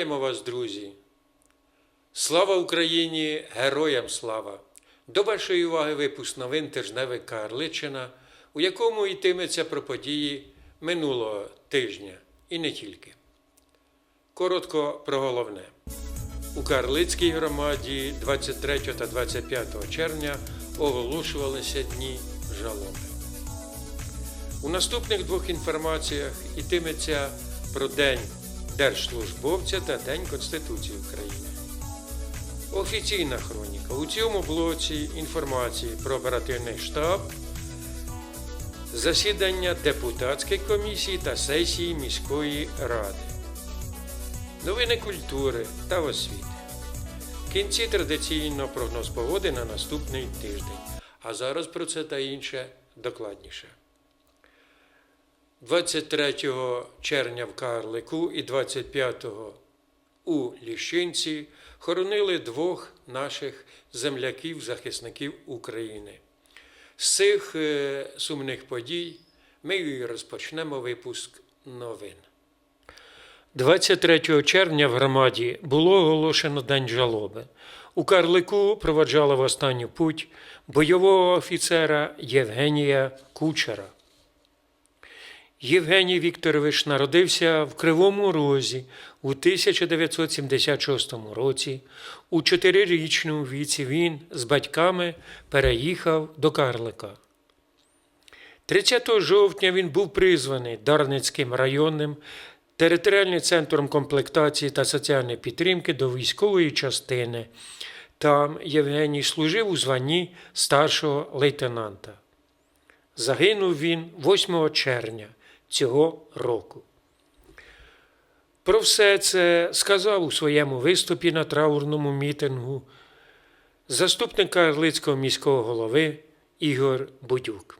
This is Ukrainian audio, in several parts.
Вітаємо вас, друзі! Слава Україні! Героям слава! До вашої уваги випуск новин тижневика Карличина, у якому йтиметься про події минулого тижня і не тільки. Коротко про головне. У Карлицькій громаді 23 та 25 червня оголошувалися дні жалоби. У наступних двох інформаціях йтиметься про День Держслужбовця та День Конституції України. Офіційна хроніка. У цьому блоці інформації про оперативний штаб, засідання депутатської комісії та сесії міської ради, новини культури та освіти. Кінці традиційно прогноз погоди на наступний тиждень. А зараз про це та інше докладніше. 23 червня в Карлику і 25 у Ліщинці хоронили двох наших земляків-захисників України. З цих е, сумних подій ми і розпочнемо випуск новин. 23 червня в громаді було оголошено День жалоби. У Карлику проваджала в останню путь бойового офіцера Євгенія Кучера. Євгеній Вікторович народився в Кривому Розі у 1976 році. У чотирирічному віці він з батьками переїхав до Карлика. 30 жовтня він був призваний Дарницьким районним територіальним центром комплектації та соціальної підтримки до військової частини. Там Євгеній служив у званні старшого лейтенанта. Загинув він 8 червня цього року. Про все це сказав у своєму виступі на траурному мітингу заступник Карлицького міського голови Ігор Будюк.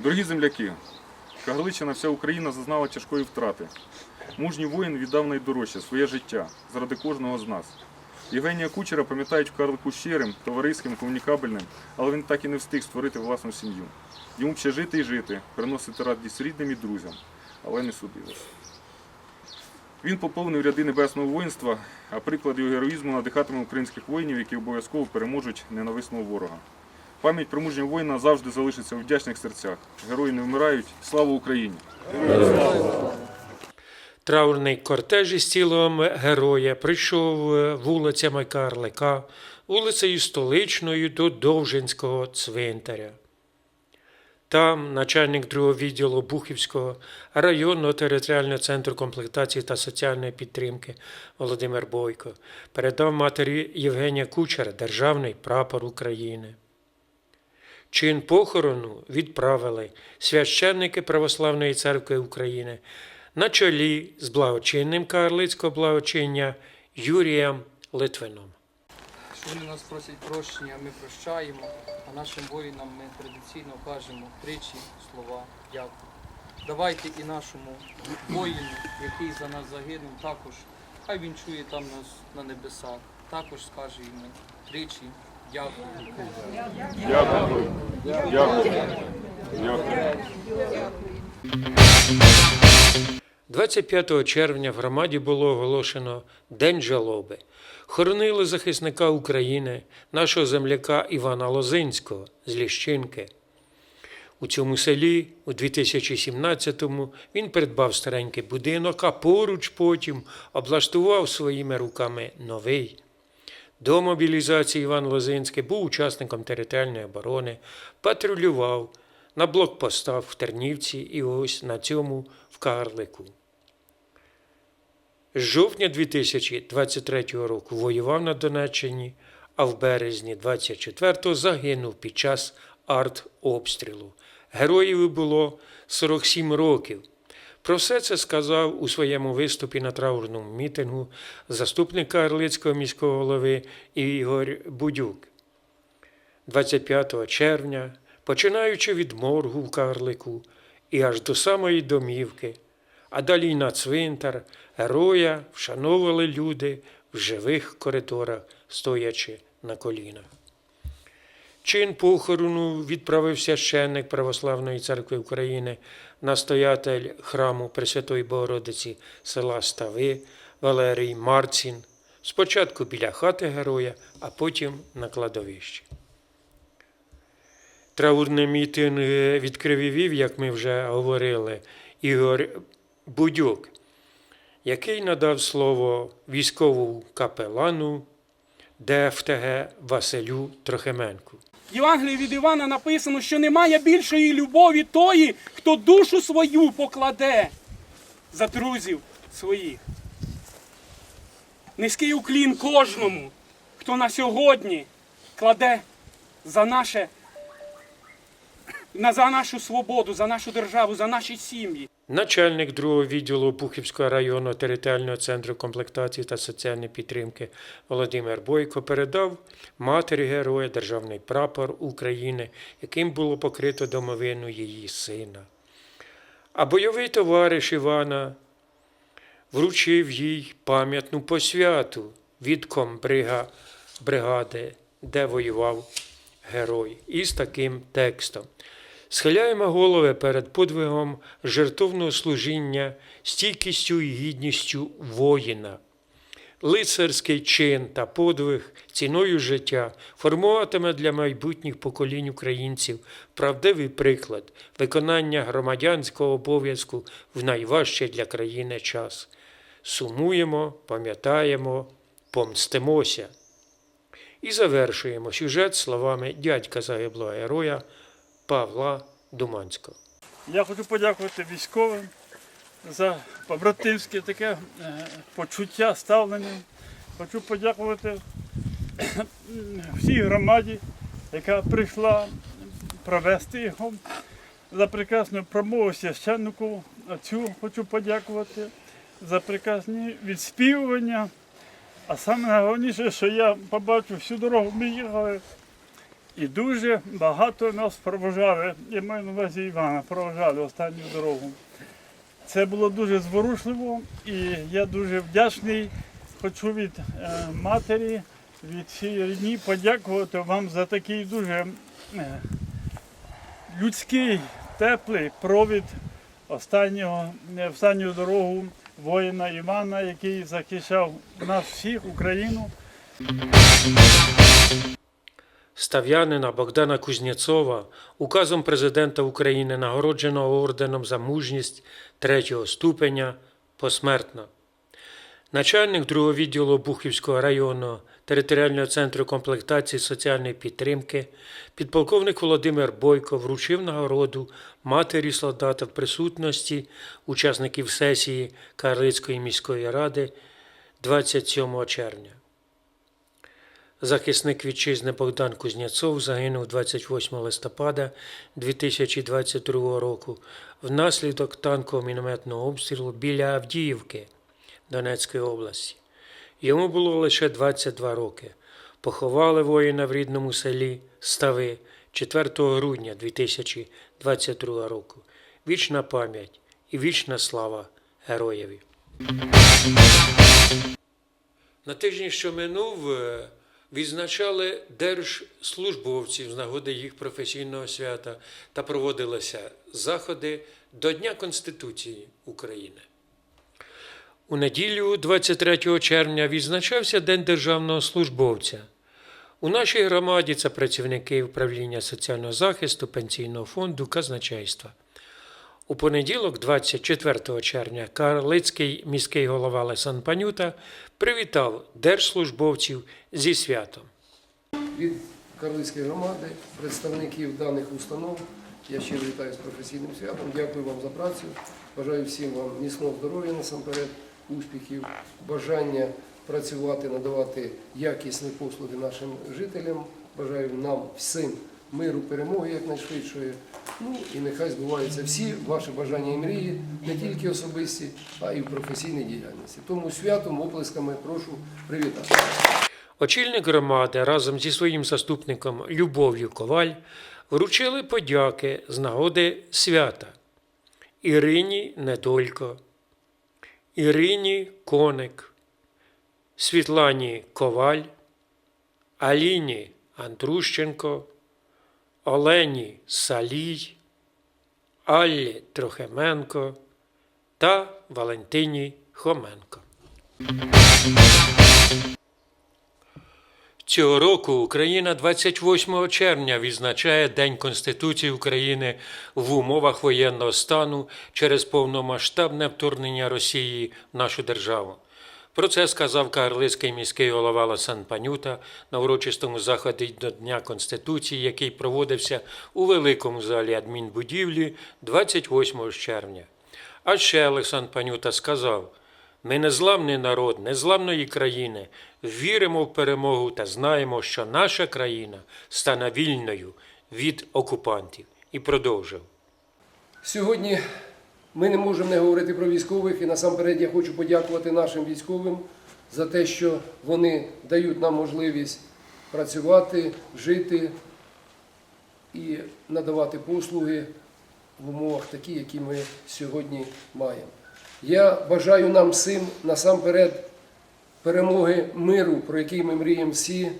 Дорогі земляки, Кагарличина вся Україна зазнала тяжкої втрати. Мужній воїн віддав найдорожче своє життя заради кожного з нас. Євгенія Кучера пам'ятають Карлику щирим, товариським, комунікабельним, але він так і не встиг створити власну сім'ю. Йому б ще жити і жити, приносити радість рідним і друзям, але не судилось. Він поповнив ряди небесного воїнства, а приклад його героїзму надихатиме українських воїнів, які обов'язково переможуть ненависного ворога. Пам'ять про мужнього воїна завжди залишиться у вдячних серцях. Герої не вмирають. Слава Україні! Траурний кортеж із тілом героя прийшов е, вулицями Карлика, вулицею Столичною до Довжинського цвинтаря. Там начальник другого відділу Бухівського районного територіального центру комплектації та соціальної підтримки Володимир Бойко передав матері Євгенія Кучера державний прапор України. Чин похорону відправили священники Православної церкви України на чолі з благочинним Карлицького благочиння Юрієм Литвином. що вони нас просять прощення, ми прощаємо, а нашим воїнам ми традиційно кажемо тричі слова дякую. Давайте і нашому воїну, який за нас загинув, також, хай він чує там нас на небесах, також скаже йому тричі дякую. Дякую. Дякую. Дякую. 25 червня в громаді було оголошено День жалоби. Хоронили захисника України, нашого земляка Івана Лозинського з Ліщинки. У цьому селі у 2017-му він придбав старенький будинок, а поруч потім облаштував своїми руками новий. До мобілізації Іван Лозинський був учасником територіальної оборони, патрулював на блокпостах в Тернівці і ось на цьому в Карлику. З жовтня 2023 року воював на Донеччині, а в березні 24-го загинув під час артобстрілу. Героїв було 47 років. Про все це сказав у своєму виступі на траурному мітингу заступник Карлицького міського голови Ігор Будюк. 25 червня, починаючи від моргу в Карлику і аж до самої домівки, а далі й на цвинтар, героя вшановували люди в живих коридорах, стоячи на колінах. чин похорону відправив священник Православної церкви України, настоятель храму Пресвятої Богородиці села Стави Валерій Марцін. Спочатку біля хати героя, а потім на кладовищі. Траурний мітинг відкрив вів, як ми вже говорили, Ігор Будюк, який надав слово військовому капелану ДФТГ Василю Трохименку. В Євангелії від Івана написано, що немає більшої любові тої, хто душу свою покладе за друзів своїх. Низький уклін кожному, хто на сьогодні кладе за наше на- за нашу свободу, за нашу державу, за наші сім'ї. Начальник другого відділу Пухівського районного територіального центру комплектації та соціальної підтримки Володимир Бойко передав матері героя державний прапор України, яким було покрито домовину її сина. А бойовий товариш Івана вручив їй пам'ятну посвяту від комбрига бригади, де воював герой, із таким текстом. Схиляємо голови перед подвигом жертовного служіння, стійкістю і гідністю воїна. Лицарський чин та подвиг ціною життя формуватиме для майбутніх поколінь українців правдивий приклад виконання громадянського обов'язку в найважчий для країни час. Сумуємо, пам'ятаємо, помстимося. І завершуємо сюжет словами дядька загиблого героя Павла Думанського. Я хочу подякувати військовим за побратимське таке е, почуття, ставлення. Хочу подякувати всій громаді, яка прийшла провести його за прекрасну промову священнику. Отцю хочу подякувати за прекрасні відспівування. А найголовніше, що я побачив всю дорогу ми їхали. І дуже багато нас провожали, я маю на увазі Івана, провожали останню дорогу. Це було дуже зворушливо і я дуже вдячний. Хочу від е, матері, від всієї рідні подякувати вам за такий дуже е, людський, теплий провід останнього, е, останню дорогу воїна Івана, який захищав нас всіх, Україну. Став'янина Богдана Кузнєцова указом президента України нагородженого орденом за мужність третього ступеня посмертно. Начальник другого відділу Бухівського районного територіального центру комплектації соціальної підтримки, підполковник Володимир Бойко вручив нагороду матері солдата в присутності учасників сесії Карлицької міської ради 27 червня. Захисник вітчизни Богдан Кузнєцов загинув 28 листопада 2022 року внаслідок танкового мінометного обстрілу біля Авдіївки Донецької області. Йому було лише 22 роки. Поховали воїна в рідному селі Стави 4 грудня 2022 року. Вічна пам'ять і вічна слава героєві. На тижні, що минув, е, відзначали держслужбовців з нагоди їх професійного свята та проводилися заходи до Дня Конституції України. У неділю, 23 червня, відзначався День державного службовця. У нашій громаді це працівники управління соціального захисту, пенсійного фонду, казначейства. У понеділок, 24 червня, Карлицький міський голова Лесан Панюта привітав держслужбовців зі святом. від Карлицької громади, представників даних установ. Я щиро вітаю з професійним святом. Дякую вам за працю. Бажаю всім вам міцного здоров'я насамперед, успіхів, бажання працювати, надавати якісні послуги нашим жителям. Бажаю нам всім миру, перемоги якнайшвидшої. Ну і нехай збуваються всі ваші бажання і мрії, не тільки особисті, а й в професійній діяльності. Тому святом, оплесками прошу привітати. Очільник громади разом зі своїм заступником Любов'ю Коваль вручили подяки з нагоди свята Ірині Недолько, Ірині Коник, Світлані Коваль, Аліні Андрущенко, Олені Салій, Аллі Трохименко та Валентині Хоменко. Цього року Україна 28 червня відзначає День Конституції України в умовах воєнного стану через повномасштабне вторгнення Росії в нашу державу. Про це сказав Карлицький міський голова Ласан Панюта на урочистому заході до Дня Конституції, який проводився у великому залі адмінбудівлі 28 червня. А ще Олександр Панюта сказав: ми незламний народ, незламної країни, віримо в перемогу та знаємо, що наша країна стане вільною від окупантів. І продовжив. Сьогодні ми не можемо не говорити про військових, і насамперед я хочу подякувати нашим військовим за те, що вони дають нам можливість працювати, жити і надавати послуги в умовах такі, які ми сьогодні маємо. Я бажаю нам всім насамперед перемоги миру, про який ми мріємо всі,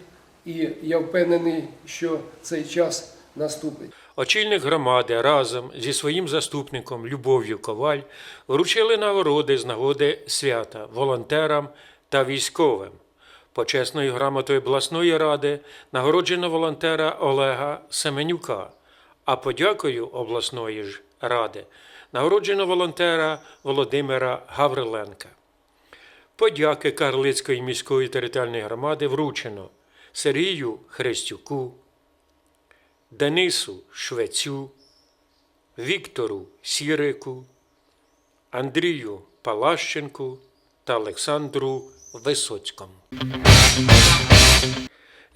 і я впевнений, що цей час наступить. Очільник громади разом зі своїм заступником Любов'ю Коваль вручили нагороди з нагоди свята волонтерам та військовим. Почесною грамотою обласної ради нагороджено волонтера Олега Семенюка, а подякою обласної ж ради нагороджено волонтера Володимира Гавриленка. Подяки Карлицької міської територіальної громади вручено Сергію Хрестюку, Денису Швецю, Віктору Сірику, Андрію Палащенку та Олександру Висоцькому.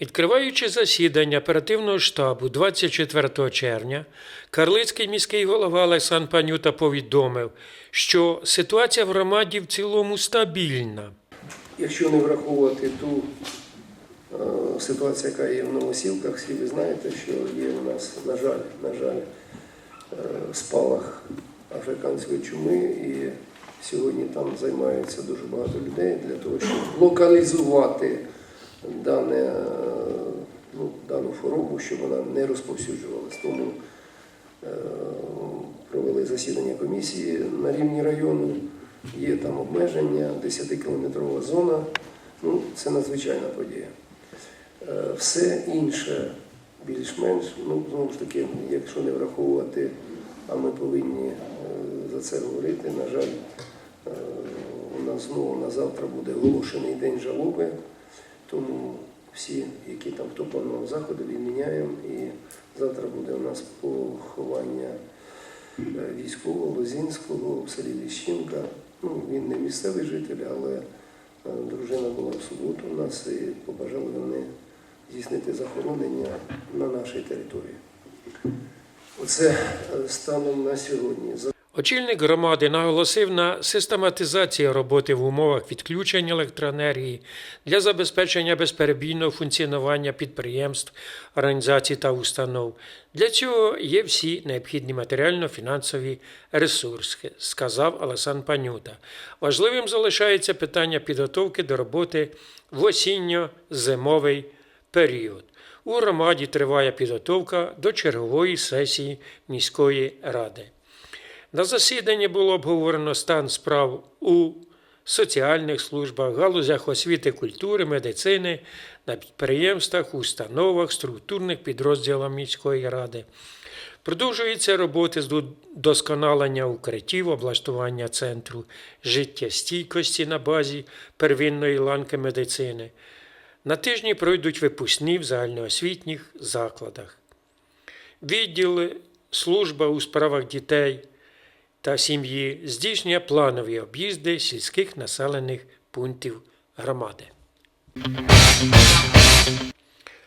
Відкриваючи засідання оперативного штабу 24 червня, Карлицький міський голова Олександр Панюта повідомив, що ситуація в громаді в цілому стабільна. Якщо не враховувати ту е, ситуацію, яка є в Новосілках, всі ви знаєте, що є у нас, на жаль, на жаль, е, спалах африканської чуми, і сьогодні там займаються дуже багато людей для того, щоб локалізувати дане, е, ну, дану хворобу, щоб вона не розповсюджувалась. Тому провели засідання комісії на рівні району. Є там обмеження, 10-кілометрова зона. Ну, це надзвичайна подія. Е, Все інше більш-менш, ну знову ж таки, якщо не враховувати, а ми повинні е, за це говорити. На жаль, е, у нас знову на завтра буде оголошений день жалоби, тому всі, які там хто планував заходи, відміняємо. І завтра буде у нас поховання військового Лозінського в селі Ліщинка. Ну, він не місцевий житель, але дружина була в суботу у нас і побажали вони здійснити захоронення на нашій території. Оце е, станом на сьогодні. Очільник громади наголосив на систематизації роботи в умовах відключення електроенергії для забезпечення безперебійного функціонування підприємств, організацій та установ. Для цього є всі необхідні матеріально-фінансові ресурси, сказав Олександр Панюта. Важливим залишається питання підготовки до роботи в осінньо-зимовий період. У громаді триває підготовка до чергової сесії міської ради. На засіданні було обговорено стан справ у соціальних службах, галузях освіти, культури, медицини, на підприємствах, установах, структурних підрозділах міської ради. Продовжуються роботи з досконалення укриттів, облаштування центру життєстійкості на базі первинної ланки медицини. На тижні пройдуть випускні в загальноосвітніх закладах. Відділи, служба у справах дітей та сім'ї здійснює планові об'їзди сільських населених пунктів громади.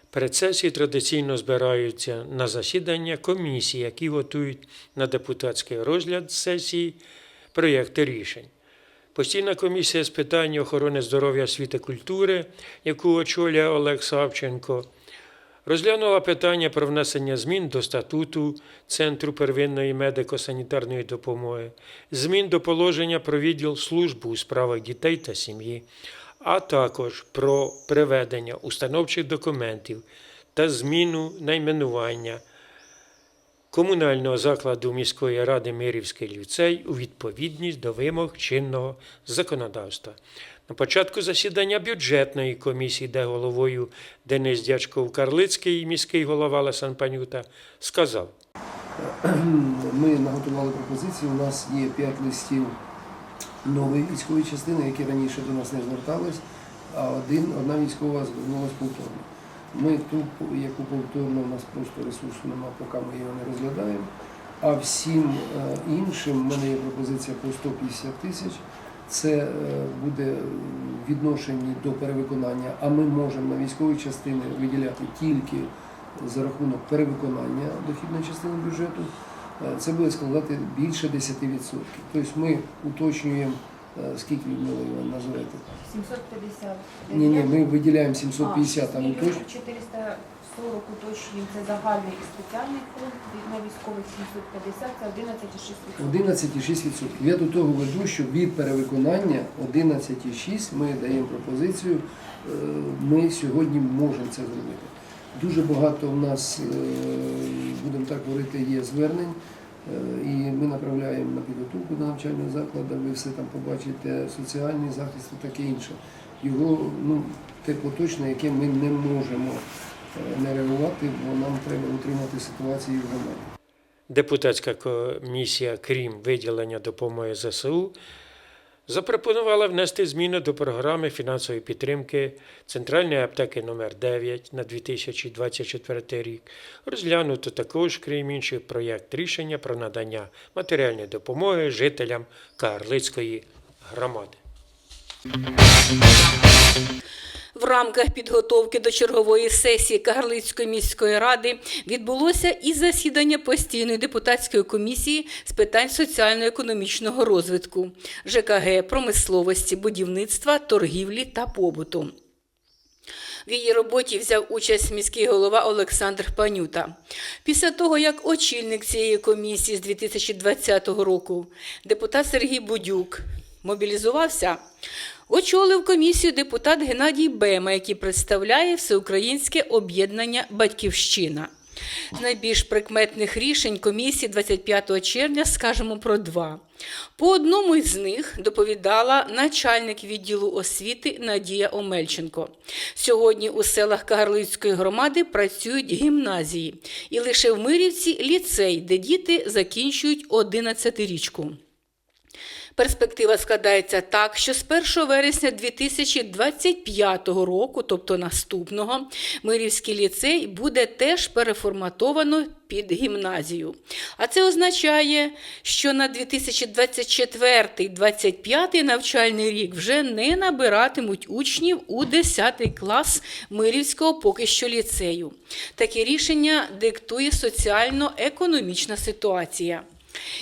Перед традиційно збираються на засідання комісії, які готують на депутатський розгляд сесії проєкти рішень. Постійна комісія з питань охорони здоров'я, освіти культури, яку очолює Олег Савченко, розглянула питання про внесення змін до статуту Центру первинної медико-санітарної допомоги, змін до положення про відділ служби у справах дітей та сім'ї, а також про приведення установчих документів та зміну найменування комунального закладу міської ради Мирівський ліцей у відповідність до вимог чинного законодавства. На початку засідання бюджетної комісії, де головою Денис Дячков Карлицький, міський голова Ласан Панюта, сказав. Ми наготували пропозиції. У нас є 5 листів нової військової частини, які раніше до нас не звертались, а один, одна військова звернулася повторно. Ми ту, яку повторно, у нас просто ресурсу немає, поки ми його не розглядаємо. А всім е, іншим в мене є пропозиція по 150 тисяч. Це е, буде в відношенні до перевиконання, а ми можемо на військові частини виділяти тільки за рахунок перевиконання дохідної частини бюджету. Е, Це буде складати більше 10%. Тобто ми уточнюємо, скільки Людмила Іван називаєте? 750. Ні, ні, ми виділяємо 750, а а, ми 6 точно. мільйонів 440 уточнюємо. Це загальний і спеціальний фонд. На військових 750, це 11,6%. 11,6%. Я до того веду, що від перевиконання 11,6 ми даємо пропозицію. е, Ми сьогодні можемо це зробити. Дуже багато в нас, е, будемо так говорити, є звернень, е, і ми направляємо на підготовку до навчального закладу. Ви все там побачите, соціальний захист і таке інше. Його ну, те поточне, яке ми не можемо е, не реагувати, бо нам треба утримати ситуацію в громаді. Депутатська комісія, крім виділення допомоги ЗСУ, запропонувала внести зміни до програми фінансової підтримки Центральної аптеки номер 9 на 2024 рік. Розглянуто також, крім інших, проєкт рішення про надання матеріальної допомоги жителям Карлицької громади. В рамках підготовки до чергової сесії Кагарлицької міської ради відбулося і засідання постійної депутатської комісії з питань соціально-економічного розвитку, ЖКГ, промисловості, будівництва, торгівлі та побуту. В її роботі взяв участь міський голова Олександр Панюта. Після того, як очільник цієї комісії з 2020 року, депутат Сергій Будюк, мобілізувався, очолив комісію депутат Геннадій Бема, який представляє Всеукраїнське об'єднання Батьківщина. З найбільш прикметних рішень комісії 25 червня скажемо про два. По одному із них доповідала начальник відділу освіти Надія Омельченко. Сьогодні у селах Кагарлицької громади працюють гімназії, і лише в Мирівці ліцей, де діти закінчують 11-річку. Перспектива складається так, що з 1 вересня 2025 року, тобто наступного, Мирівський ліцей буде теж переформатовано під гімназію. А це означає, що на 2024-2025 навчальний рік вже не набиратимуть учнів у 10 клас Мирівського поки що ліцею. Таке рішення диктує соціально-економічна ситуація.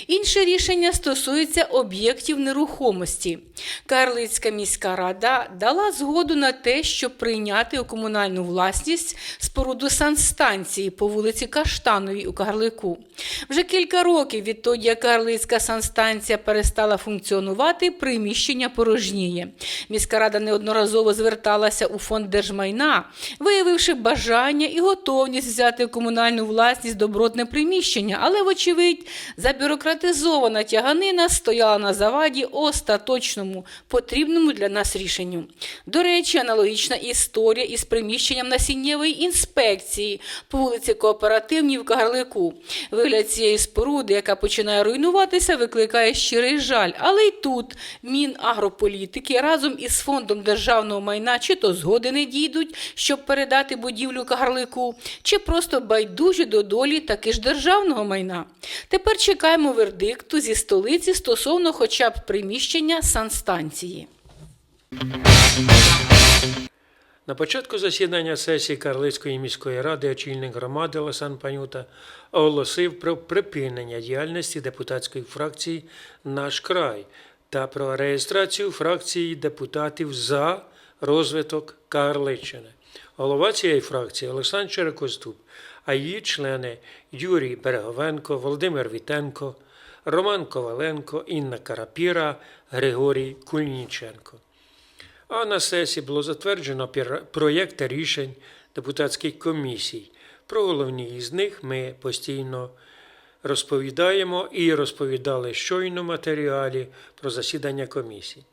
Інше рішення стосується об'єктів нерухомості. Карлицька міська рада дала згоду на те, щоб прийняти у комунальну власність споруду санстанції по вулиці Каштановій у Карлику. Вже кілька років відтоді, як Карлицька санстанція перестала функціонувати, приміщення порожніє. Міська рада неодноразово зверталася у фонд держмайна, виявивши бажання і готовність взяти у комунальну власність добротне приміщення, але, вочевидь, забюрократизована тяганина стояла на заваді остаточному, потрібному для нас рішенню. До речі, аналогічна історія із приміщенням насіннєвої інспекції по вулиці Кооперативній в Кагарлику. Вигляд цієї споруди, яка починає руйнуватися, викликає щирий жаль. Але й тут Мінагрополітики разом із фондом державного майна чи то згоди не дійдуть, щоб передати будівлю Кагарлику, чи просто байдужі до долі таки ж державного майна. Тепер чекаємо вердикту зі столиці стосовно хоча б приміщення санстанції. На початку засідання сесії Карлицької міської ради очільник громади Ласан Панюта оголосив про припинення діяльності депутатської фракції Наш край та про реєстрацію фракції депутатів за розвиток Карличчини. Голова цієї фракції Олександр Черекоступ, а її члени Юрій Береговенко, Володимир Вітенко, Роман Коваленко, Інна Карапіра, Григорій Кульніченко. А на сесії було затверджено проєкти рішень депутатських комісій. Про головні із них ми постійно розповідаємо і розповідали щойно в матеріалі про засідання комісії.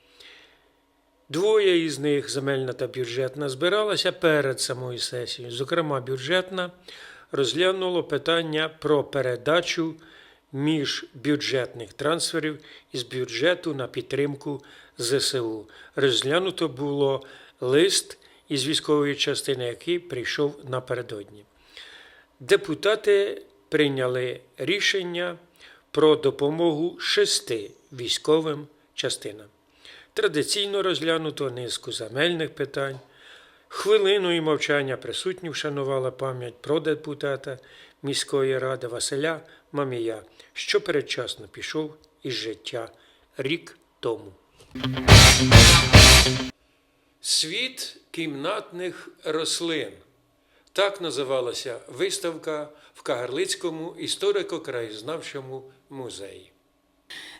Двоє із них, земельна та бюджетна, збиралася перед самою сесією. Зокрема, бюджетна розглянуло питання про передачу міжбюджетних трансферів із бюджету на підтримку ЗСУ. Розглянуто було лист із військової частини, який прийшов напередодні. Депутати прийняли рішення про допомогу шести військовим частинам. Традиційно розглянуто низку земельних питань. Хвилиною мовчання присутні вшанувала пам'ять про депутата міської ради Василя Мамія, що передчасно пішов із життя рік тому. Світ кімнатних рослин. Так називалася виставка в Кагарлицькому історико-краєзнавчому музеї.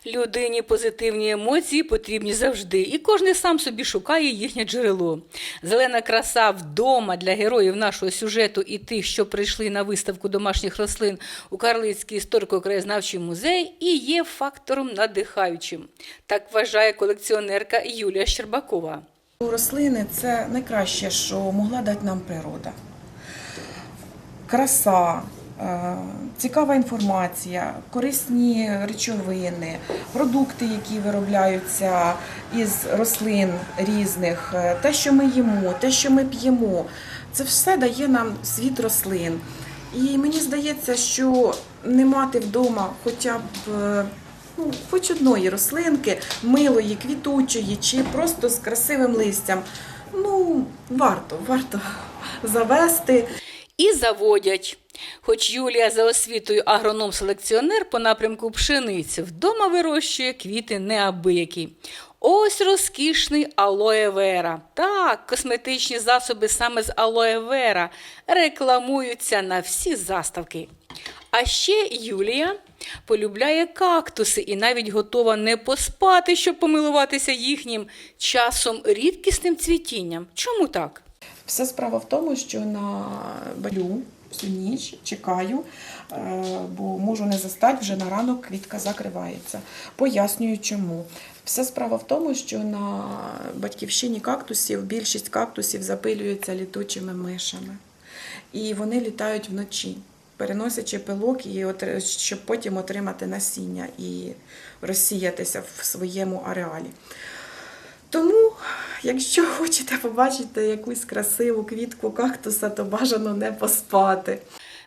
Людині позитивні емоції потрібні завжди, і кожен сам собі шукає їхнє джерело. Зелена краса вдома для героїв нашого сюжету і тих, що прийшли на виставку домашніх рослин у Карлицький історико-краєзнавчий музей, і є фактором надихаючим. Так вважає колекціонерка Юлія Щербакова. Рослини це найкраще, що могла дати нам природа. Краса, цікава інформація, корисні речовини, продукти, які виробляються із рослин різних, е, те, що ми їмо, те, що ми п'ємо, це все дає нам світ рослин. І мені здається, що не мати вдома хоча б е, ну, хоч одної рослинки, милої, квітучої чи просто з красивим листям. Ну, варто, варто завести. І заводять. Хоч Юлія за освітою агроном-селекціонер по напрямку пшениці вдома вирощує квіти неабиякі. Ось розкішний алоє вера. Так, косметичні засоби саме з алоє вера рекламуються на всі заставки. А ще Юлія полюбляє кактуси і навіть готова не поспати, щоб помилуватися їхнім часом рідкісним цвітінням. Чому так? Вся справа в тому, що на балю всю ніч чекаю, е, бо можу не застати, вже на ранок квітка закривається. Пояснюю чому. Вся справа в тому, що на батьківщині кактусів більшість кактусів запилюється літучими мишами. І вони літають вночі, переносячи пилок, і щоб потім отримати насіння і розсіятися в своєму ареалі. Тому, якщо хочете побачити якусь красиву квітку кактуса, то бажано не поспати.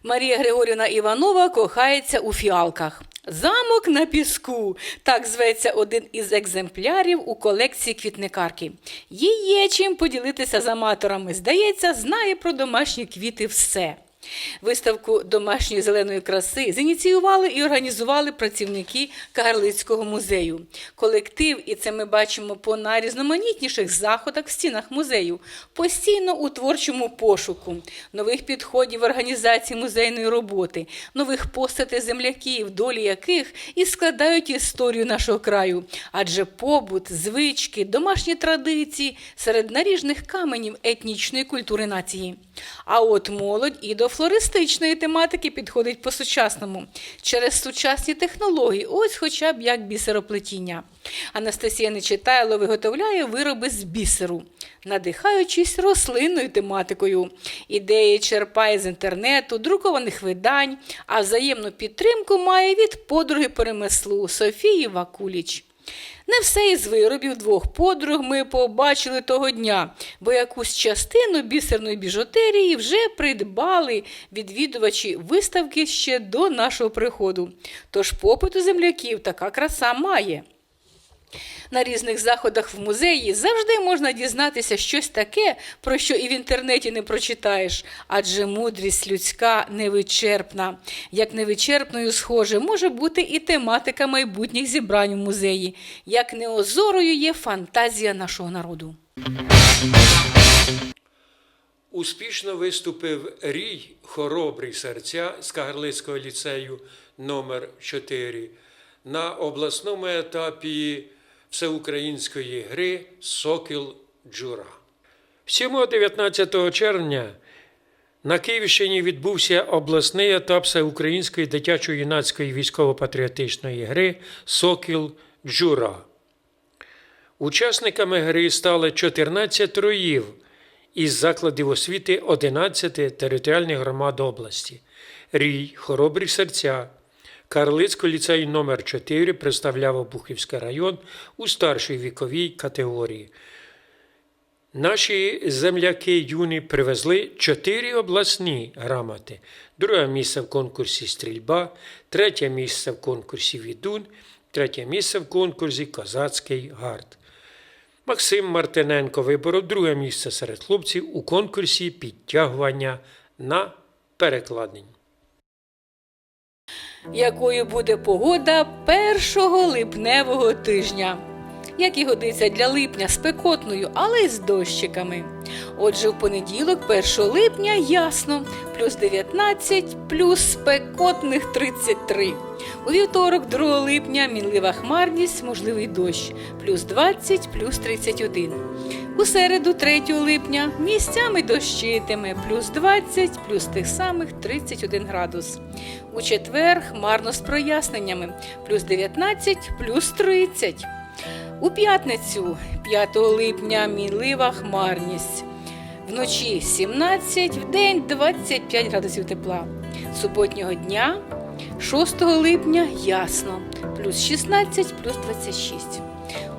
Марія Григорівна Іванова кохається у фіалках. Замок на піску. Так зветься один із екземплярів у колекції квітникарки. Їй є чим поділитися з аматорами. Здається, знає про домашні квіти все. Виставку домашньої зеленої краси зініціювали і організували працівники Кагарлицького музею. Колектив, і це ми бачимо по найрізноманітніших заходах в стінах музею, постійно у творчому пошуку, нових підходів організації музейної роботи, нових постатей земляків, долі яких і складають історію нашого краю. Адже побут, звички, домашні традиції серед наріжних каменів етнічної культури нації. А от молодь і до флористичної тематики підходить по-сучасному через сучасні технології, ось хоча б як бісероплетіння. Анастасія Нечитайло виготовляє вироби з бісеру, надихаючись рослинною тематикою. Ідеї черпає з інтернету, друкованих видань, а взаємну підтримку має від подруги по ремеслу Софії Вакуліч. Не все із виробів двох подруг ми побачили того дня, бо якусь частину бісерної біжутерії вже придбали відвідувачі виставки ще до нашого приходу. Тож попиту земляків така краса має. На різних заходах в музеї завжди можна дізнатися щось таке, про що і в інтернеті не прочитаєш, адже мудрість людська невичерпна. Як невичерпною, схоже, може бути і тематика майбутніх зібрань в музеї, як неозорою є фантазія нашого народу. Успішно виступив рій хоробрі серця з Кагарлицького ліцею номер 4 на обласному етапі всеукраїнської гри Сокіл Джура. Всього 19 червня На Київщині відбувся обласний етап всеукраїнської дитячо-юнацької військово-патріотичної гри Сокіл Джура. Учасниками гри стали 14 роїв із закладів освіти 11 територіальних громад області. Рій, Хоробрі серця, Карлицький ліцей номер 4 представляв Обухівський район у старшій віковій категорії. Наші земляки юні привезли чотири обласні грамоти. Друге місце в конкурсі стрільба, третє місце в конкурсі відун, третє місце в конкурсі Козацький гард. Максим Мартиненко виборов друге місце серед хлопців у конкурсі підтягування на перекладень. Якою буде погода першого липневого тижня? Як і годиться для липня спекотною, але й з дощиками. Отже, в понеділок, 1 липня, ясно, плюс 19, плюс спекотних 33. У вівторок, 2 липня, мінлива хмарність, можливий дощ, плюс 20, плюс 31. У середу, 3 липня, місцями дощитиме, плюс 20, плюс тих самих 31 градус. У четвер хмарно з проясненнями, плюс 19, плюс 30. У п'ятницю, 5 липня, мінлива хмарність. Вночі 17, вдень 25 градусів тепла. Суботнього дня, 6 липня, ясно, плюс 16, плюс 26.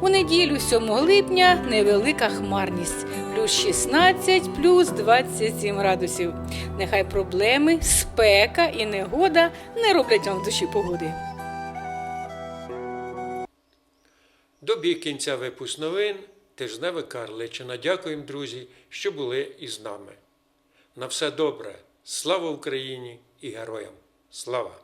У неділю 7 липня невелика хмарність, плюс 16, плюс 27 градусів. Нехай проблеми, спека і негода не роблять вам в душі погоди. Добіг кінця новин тижневе Карличина. Дякуємо, друзі, що були із нами. На все добре. Слава Україні і героям! Слава!